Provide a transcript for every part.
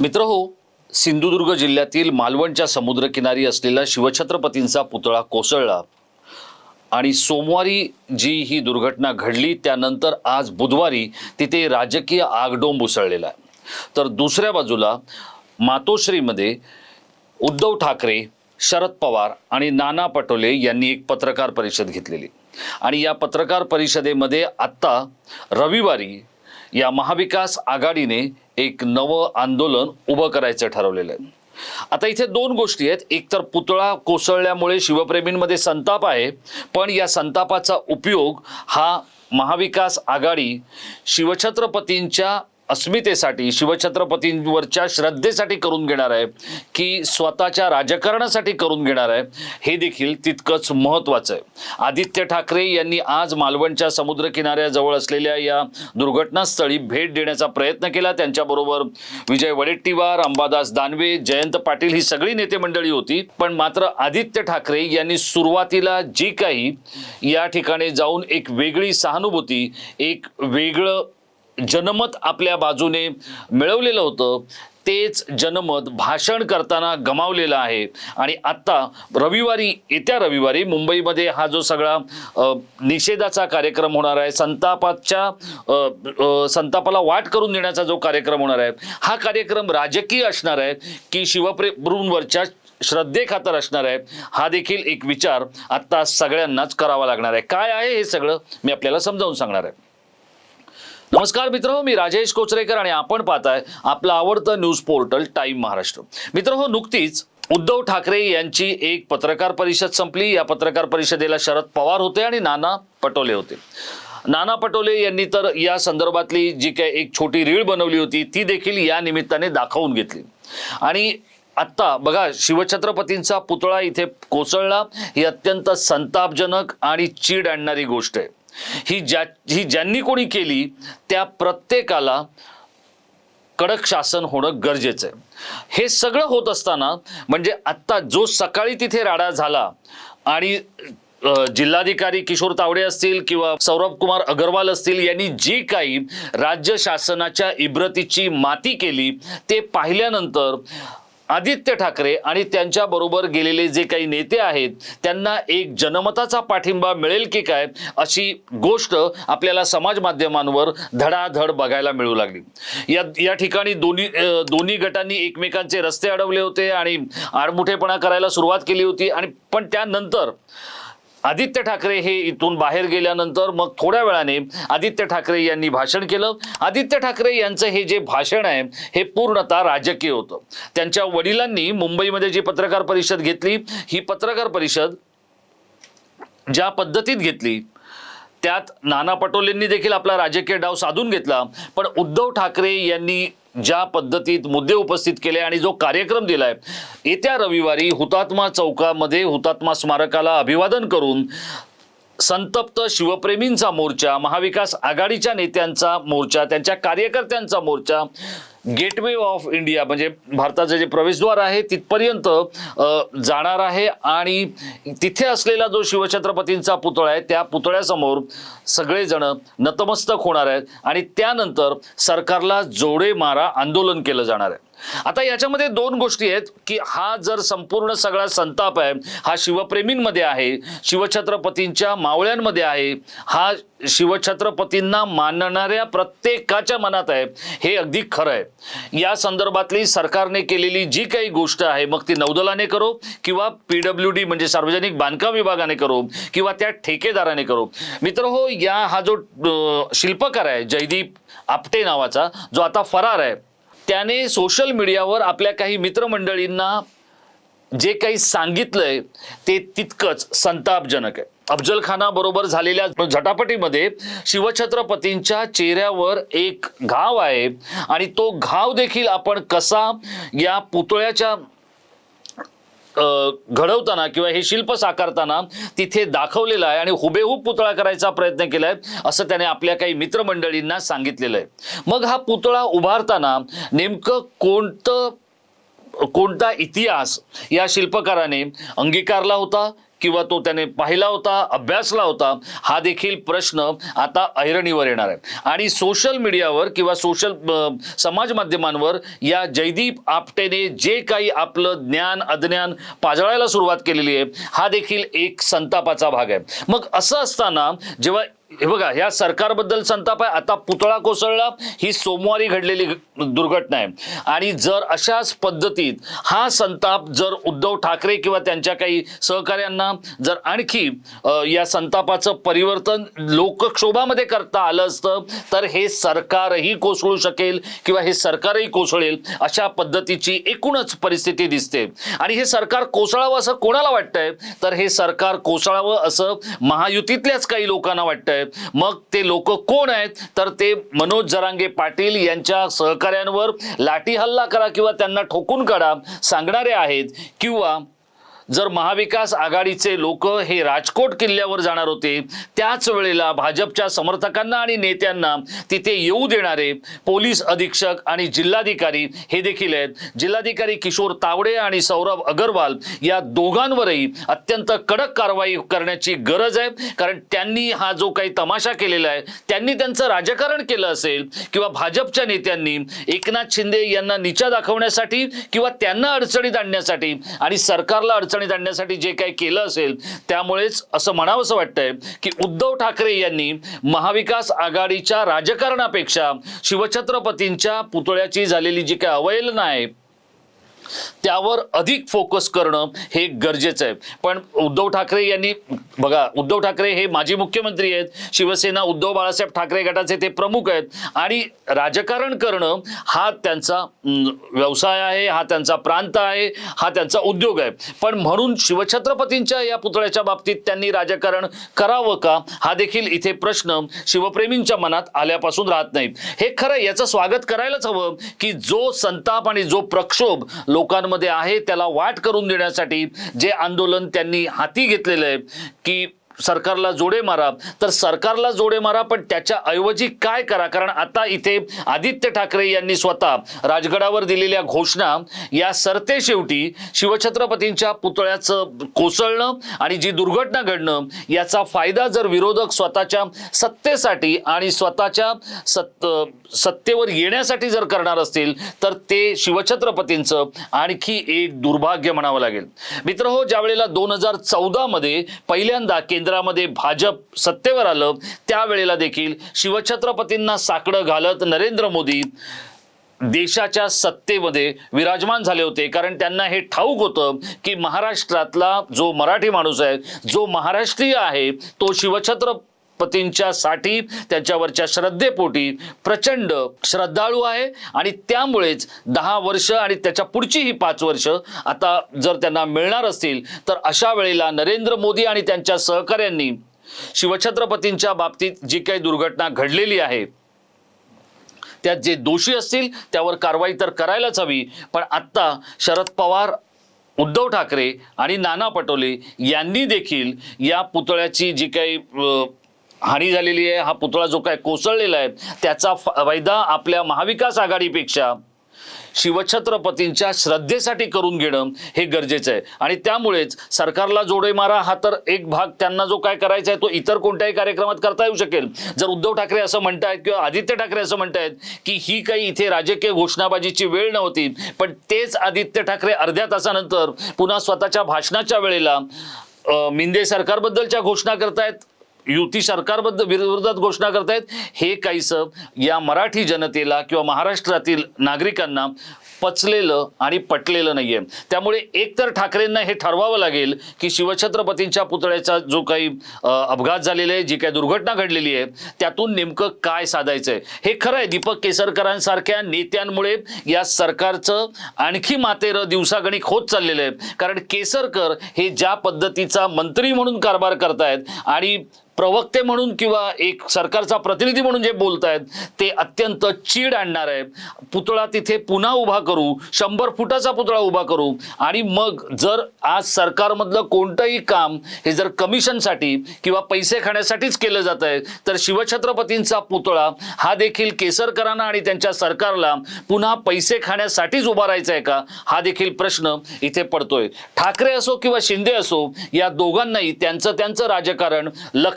मित्र हो सिंधुदुर्ग जिल्ह्यातील मालवणच्या समुद्रकिनारी असलेला शिवछत्रपतींचा पुतळा कोसळला. आणि सोमवारी जी ही दुर्घटना घडली त्यानंतर आज बुधवारी तिथे राजकीय आगडोंब उसळलेला आहे. तर दुसऱ्या बाजूला मातोश्रीमध्ये उद्धव ठाकरे शरद पवार आणि नाना पटोले यांनी एक पत्रकार परिषद घेतलेली. आणि या पत्रकार परिषदेमध्ये आत्ता रविवारी या महाविकास आघाडीने एक नवं आंदोलन उभं करायचं ठरवलेलं आहे. आता इथे दोन गोष्टी आहेत. एक तर पुतळा कोसळल्यामुळे शिवप्रेमींमध्ये संताप आहे. पण या संतापाचा उपयोग हा महाविकास आघाडी शिवछत्रपतींच्या अस्मितेसाठी शिवछत्रपतींवरच्या श्रद्धेसाठी करून घेणार आहे की स्वतःच्या राजकारणासाठी करून घेणार आहे हे देखील तितकंच महत्त्वाचं आहे. आदित्य ठाकरे यांनी आज मालवणच्या समुद्रकिनाऱ्याजवळ असलेल्या या दुर्घटनास्थळी भेट देण्याचा प्रयत्न केला. त्यांच्याबरोबर विजय वडेट्टीवार अंबादास दानवे जयंत पाटील ही सगळी नेते मंडळी होती. पण मात्र आदित्य ठाकरे यांनी सुरुवातीला जी काही या ठिकाणी जाऊन एक वेगळी सहानुभूती एक वेगळं जनमत आपल्या बाजूने मिळवलेलं होतं. तेच जनमत भाषण करताना गमावलेलं आहे. आणि आत्ता रविवारी येत्या रविवारी मुंबईमध्ये हा जो सगळा निषेधाचा कार्यक्रम होणार आहे संतापाच्या संतापाला वाट करून देण्याचा जो कार्यक्रम होणार आहे हा कार्यक्रम राजकीय असणार आहे की शिवप्रेमवरच्या श्रद्धेखातर असणार आहे हा देखील एक विचार आत्ता सगळ्यांनाच करावा लागणार आहे. काय आहे हे सगळं मी आपल्याला समजावून सांगणार आहे. नमस्कार मित्र मी राजेश कोचरेकर आणि आपण पाहताय आपलं आवडतं न्यूज पोर्टल टाईम महाराष्ट्र. मित्र हो नुकतीच उद्धव ठाकरे यांची एक पत्रकार परिषद संपली. या पत्रकार परिषदेला शरद पवार होते आणि नाना पटोले होते. नाना पटोले यांनी तर या संदर्भातली जी काय एक छोटी रीळ बनवली होती ती देखील या निमित्ताने दाखवून घेतली. आणि आत्ता बघा शिवछत्रपतींचा पुतळा इथे कोसळला. ही अत्यंत संतापजनक आणि चीड आणणारी गोष्ट आहे. ही ज्या ही ज्यांनी कोणी केली त्या प्रत्येकाला कडक शासन होणं गरजेचं आहे. हे सगळं होत असताना म्हणजे आत्ता जो सकाळी तिथे राडा झाला आणि जिल्हाधिकारी किशोर तावडे असतील किंवा सौरभ कुमार अगरवाल असतील यांनी जी काही राज्य शासनाच्या इब्रतीची माती केली ते पाहिल्यानंतर आदित्य ठाकरे आणि त्यांच्याबरोबर गेलेले जे काही नेते आहेत त्यांना एक जनमताचा पाठिंबा मिळेल की काय अशी गोष्ट आपल्याला समाज माध्यमांवर धडाधड बघायला मिळू लागली. या या ठिकाणी दोन्ही दोन्ही गटांनी एकमेकांचे रस्ते अडवले होते आणि आडमुठेपणा करायला सुरुवात केली होती आणि पण त्यानंतर आदित्य ठाकरे हे इथून बाहेर गेल्यानंतर मग थोड्या वेळाने आदित्य ठाकरे यांनी भाषण केलं. आदित्य ठाकरे यांचं हे जे भाषण आहे हे पूर्णतः राजकीय होतं. त्यांच्या वडिलांनी मुंबईमध्ये जी पत्रकार परिषद घेतली ही पत्रकार परिषद ज्या पद्धतीत घेतली त्यात नाना पटोलेंनी देखील आपला राजकीय डाव साधून घेतला. पण उद्धव ठाकरे यांनी ज्या पद्धतीत मुद्दे उपस्थित केले आणि जो कार्यक्रम दिलाय येत्या रविवारी हुतात्मा चौकामध्ये हुतात्मा स्मारकाला अभिवादन करून संतप्त शिवप्रेमींचा मोर्चा महाविकास आघाडीच्या नेत्यांचा मोर्चा त्यांच्या कार्यकर्त्यांचा मोर्चा गेटवे ऑफ इंडिया म्हणजे भारताचं जे प्रवेशद्वार आहे तिथपर्यंत जाणार आहे आणि तिथे असलेला जो शिवछत्रपतींचा पुतळा आहे त्या पुतळ्यासमोर सगळेजण नतमस्तक होणार आहेत आणि त्यानंतर सरकारला जोडे मारा आंदोलन केलं जाणार आहे. आता याच्यामध्ये दोन गोष्टी आहेत की हा जर संपूर्ण सगळा संताप आहे हा शिवप्रेमींमध्ये आहे शिवछत्रपतींच्या मावळ्यांमध्ये आहे हा शिवछत्रपतींना मानणाऱ्या प्रत्येकाच्या मनात आहे हे अगदी खरं आहे. या संदर्भातली सरकारने केलेली जी काही गोष्ट आहे मग ती नौदलाने करो किंवा पी डब्ल्यू डी म्हणजे सार्वजनिक बांधकाम विभागाने करो किंवा त्या ठेकेदाराने करो. मित्र हो या हा जो शिल्पकार आहे जयदीप आपटे नावाचा जो आता फरार आहे त्याने सोशल मीडियावर आपल्या काही मित्रमंडळींना जे काही सांगितलंय ते तितकंच संतापजनक आहे. अफजल खानाबरोबर झालेल्या झटापटीमध्ये शिवछत्रपतींच्या चेहऱ्यावर एक घाव आहे आणि तो घाव देखील आपण कसा या पुतळ्याच्या घडवताना किंवा हे शिल्प साकारताना तिथे दाखवलेलं आहे आणि हुबेहूब पुतळा करायचा प्रयत्न केलाय असं त्याने आपल्या काही मित्रमंडळींना सांगितलेलं आहे. मग हा पुतळा उभारताना नेमकं कोणतं कोणता इतिहास या शिल्पकाराने अंगीकारला होता? किंवा तो त्याने पाहिला होता अभ्यासला होता हा देखील प्रश्न आता ऐरणीवर येणार आहे. आणि सोशल मीडियावर किंवा सोशल समाज माध्यमांवर या जयदीप आपटेने जे काही आपलं ज्ञान अज्ञान पाजळायला सुरुवात केलेली आहे हा देखील एक संतापाचा भाग आहे. मग असं असताना जेव्हा हे बघा ह्या सरकारबद्दल संताप आहे. आता पुतळा कोसळला ही सोमवारी घडलेली दुर्घटना आहे. आणि जर अशाच पद्धतीत हा संताप जर उद्धव ठाकरे किंवा त्यांच्या काही सहकाऱ्यांना जर आणखी या संतापाचं परिवर्तन लोकक्षोभामध्ये करता आलं असतं तर हे सरकारही कोसळू शकेल किंवा हे सरकारही कोसळेल अशा पद्धतीची एकूणच परिस्थिती दिसते. आणि हे सरकार कोसळावं असं कोणाला वाटतंय? तर हे सरकार कोसळावं असं महायुतीतल्याच काही लोकांना वाटतंय. मग ते लोक कोण आहेत? तर ते मनोज जरांगे पाटील यांच्या सहकाऱ्यांवर लाठी हल्ला करा किंवा त्यांना ठोकून काढा सांगणारे आहेत किंवा जर महाविकास आघाडीचे लोक हे राजकोट किल्ल्यावर जाणार होते त्याच वेळेला भाजपच्या समर्थकांना आणि नेत्यांना तिथे येऊ देणारे पोलीस अधीक्षक आणि जिल्हाधिकारी हे देखील आहेत. जिल्हाधिकारी किशोर तावडे आणि सौरभ अगरवाल या दोघांवरही अत्यंत कडक कारवाई करण्याची गरज आहे. कारण त्यांनी हा जो काही तमाशा केलेला आहे त्यांनी त्यांचं राजकारण केलं असेल किंवा भाजपच्या नेत्यांनी एकनाथ शिंदे यांना निचा दाखवण्यासाठी किंवा त्यांना अडचणीत आणण्यासाठी आणि सरकारला अडचणीत आणण्यासाठी जे काही केलं असेल त्यामुळेच असं म्हणावंसं वाटतंय की उद्धव ठाकरे यांनी महाविकास आघाडीच्या राजकारणापेक्षा शिवछत्रपतींच्या पुतळ्याची झालेली जी काही अवहेलना आहे त्यावर अधिक फोकस करणं हे गरजेचं आहे. पण उद्धव ठाकरे यांनी बघा उद्धव ठाकरे हे माजी मुख्यमंत्री आहेत. शिवसेना उद्धव बाळासाहेब ठाकरे गटाचे ते प्रमुख आहेत. आणि राजकारण करणं हा त्यांचा व्यवसाय आहे हा त्यांचा प्रांत आहे हा त्यांचा उद्योग आहे. पण म्हणून शिवछत्रपतींच्या या पुतळ्याच्या बाबतीत त्यांनी राजकारण करावं का? हा देखील इथे प्रश्न शिवप्रेमींच्या मनात आल्यापासून राहत नाही हे खरं याचं स्वागत करायलाच हवं की जो संताप आणि जो प्रक्षोभ लोकांमध्ये आहे त्याला वाट करून देण्यासाठी जे आंदोलन त्यांनी हाती घेतलेलं आहे की सरकारला जोडे मारा. तर सरकारला जोडे मारा पण त्याच्या ऐवजी काय करा? कारण आता इथे आदित्य ठाकरे यांनी स्वतः राजगडावर दिलेल्या घोषणा या सरते शेवटी शिवछत्रपतींच्या पुतळ्याचं कोसळणं आणि जी दुर्घटना घडणं याचा फायदा जर विरोधक स्वतःच्या सत्तेसाठी आणि स्वतःच्या सत् सत्तेवर येण्यासाठी जर करणार असतील तर ते शिवछत्रपतींचं आणखी एक दुर्भाग्य म्हणावं लागेल. मित्र हो ज्या वेळेला दोन हजार चौदामध्ये पहिल्यांदा केंद्र केंद्रामध्ये भाजप सत्तेवर आलं त्यावेळेला देखील शिवछत्रपतींना साकडं घालत नरेंद्र मोदी देशाच्या सत्तेमध्ये विराजमान झाले होते. कारण त्यांना हे ठाऊक होतं की महाराष्ट्रातला जो मराठी माणूस आहे जो महाराष्ट्रीय आहे तो शिवछत्र पतींच्यासाठी त्यांच्यावरच्या श्रद्धेपोटी प्रचंड श्रद्धाळू आहे. आणि त्यामुळेच दहा वर्ष आणि त्याच्या पुढची ही पाच वर्ष आता जर त्यांना मिळणार असतील तर अशा वेळेला नरेंद्र मोदी आणि त्यांच्या सहकाऱ्यांनी शिवछत्रपतींच्या बाबतीत जी काही दुर्घटना घडलेली आहे त्यात जे दोषी असतील त्यावर कारवाई तर करायलाच हवी. पण आत्ता शरद पवार उद्धव ठाकरे आणि नाना पटोले यांनी देखील या पुतळ्याची जी काही हानी झालेली आहे हा पुतळा जो काय कोसळलेला आहे त्याचा फायदा आपल्या महाविकास आघाडीपेक्षा शिवछत्रपतींच्या श्रद्धेसाठी करून घेणं हे गरजेचं आहे. आणि त्यामुळेच सरकारला जोडे मारा हा तर एक भाग त्यांना जो काय करायचा आहे तो इतर कोणत्याही कार्यक्रमात करता येऊ शकेल. जर उद्धव ठाकरे असं म्हणतायत किंवा आदित्य ठाकरे असं म्हणतायत की ही काही इथे राजकीय घोषणाबाजीची वेळ नव्हती पण तेच आदित्य ठाकरे अर्ध्या तासानंतर पुन्हा स्वतःच्या भाषणाच्या वेळेला मिंदे सरकारबद्दलच्या घोषणा करतायत युती सरकारबद्दल विरोधात घोषणा करतायत. हे काहीसं या मराठी जनतेला किंवा महाराष्ट्रातील नागरिकांना पचलेलं आणि पटलेलं नाही आहे त्यामुळे एकतर ठाकरेंना हे ठरवावं लागेल की शिवछत्रपतींच्या पुतळ्याचा जो काही अपघात झालेला आहे जी काही दुर्घटना घडलेली आहे त्यातून नेमकं काय साधायचं आहे हे खरं आहे दीपक केसरकरांसारख्या नेत्यांमुळे या सरकारचं आणखी मातेरं दिवसागणिक होत चाललेलं आहे. कारण केसरकर हे ज्या पद्धतीचा मंत्री म्हणून कारभार करतायत आणि प्रवक्ते म्हणून किंवा एक सरकारचा प्रतिनिधी म्हणून जे बोलत आहेत ते अत्यंत चीड आणणार आहे पुतळा तिथे पुन्हा उभा करू शंभर फुटाचा पुतळा उभा करू आणि मग जर आज सरकारमधलं कोणतंही काम हे जर कमिशनसाठी किंवा पैसे खाण्यासाठीच केलं जात आहे तर शिवछत्रपतींचा पुतळा हा देखील केसरकरांना आणि त्यांच्या सरकारला पुन्हा पैसे खाण्यासाठीच उभा राहायचा आहे का? हा देखील प्रश्न इथे पडतोय. ठाकरे असो किंवा शिंदे असो या दोघांनाही त्यांचं त्यांचं राजकारण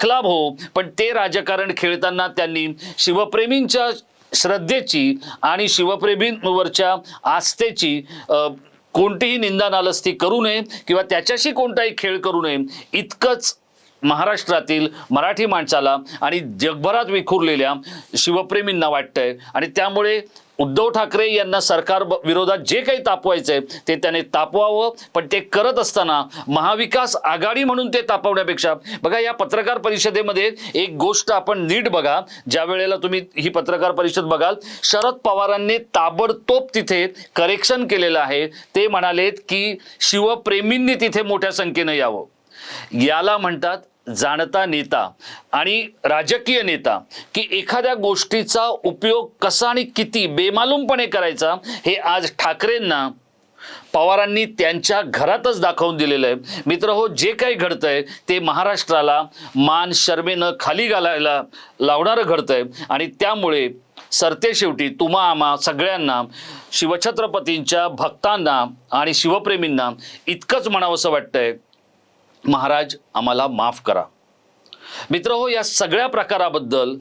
लखलाभ हो पण ते राजकारण खेळताना त्यांनी शिवप्रेमींच्या श्रद्धेची आणि शिवप्रेमींवरच्या आस्थेची कोणतीही निंदा नालस्ती करू नये किंवा त्याच्याशी कोणताही खेळ करू नये इतकंच महाराष्ट्रातील मराठी माणसाला आणि जगभरात विखुरलेल्या शिवप्रेमींना वाटतंय. आणि त्यामुळे उद्धव ठाकरे यांना सरकार ब- विरोधात जे काही तापवायचंय ते त्याने तापवावं पण ते करत असताना महाविकास आघाडी म्हणून ते तापवण्यापेक्षा बघा या पत्रकार परिषदेमध्ये एक गोष्ट आपण नीट बघा ज्या वेळेला तुम्ही ही पत्रकार परिषद बघाल शरद पवारांनी ताबडतोब तिथे करेक्शन केलेलं आहे. ते म्हणालेत की शिवप्रेमींनी तिथे मोठ्या संख्येनं यावं. याला म्हणतात जाणता नेता आणि राजकीय नेता की एखाद्या गोष्टीचा उपयोग कसा आणि किती बेमालूमपणे करायचा हे आज ठाकरेंना पवारांनी त्यांच्या घरातच दाखवून दिलेलं आहे. मित्र हो जे काही घडतंय ते महाराष्ट्राला मान शर्मेनं खाली घालायला लावणारं घडतंय आणि त्यामुळे सरते शेवटी तुम्हा आम्हा सगळ्यांना शिवछत्रपतींच्या भक्तांना आणि शिवप्रेमींना इतकंच म्हणावंसं वाटतंय. महाराज आम्हाला माफ करा. मित्र हो या सगळ्या प्रकाराबद्दल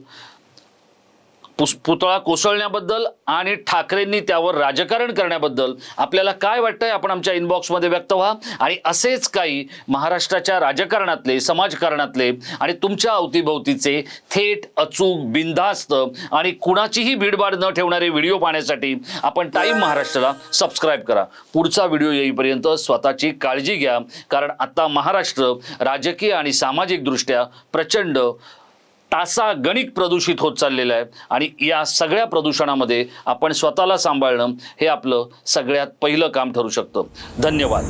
पुतळा कोसळण्याबद्दल आणि ठाकरेंनी त्यावर राजकारण करण्याबद्दल आपल्याला काय वाटतंय आपण आमच्या इनबॉक्समध्ये व्यक्त व्हा. आणि असेच काही महाराष्ट्राच्या राजकारणातले समाजकारणातले आणि तुमच्या अवतीभोवतीचे थेट अचूक बिनधास्त आणि कुणाचीही भीडभाड न ठेवणारे व्हिडिओ पाहण्यासाठी आपण टाईम महाराष्ट्राला सबस्क्राईब करा. पुढचा व्हिडिओ येईपर्यंत स्वतःची काळजी घ्या. कारण आता महाराष्ट्र राजकीय आणि सामाजिकदृष्ट्या प्रचंड तासा गणित प्रदूषित होत चाललेलं आहे. आणि या सगळ्या प्रदूषणामध्ये आपण स्वतःला सांभाळणं हे आपलं सगळ्यात पहिलं काम ठरू शकतं. धन्यवाद.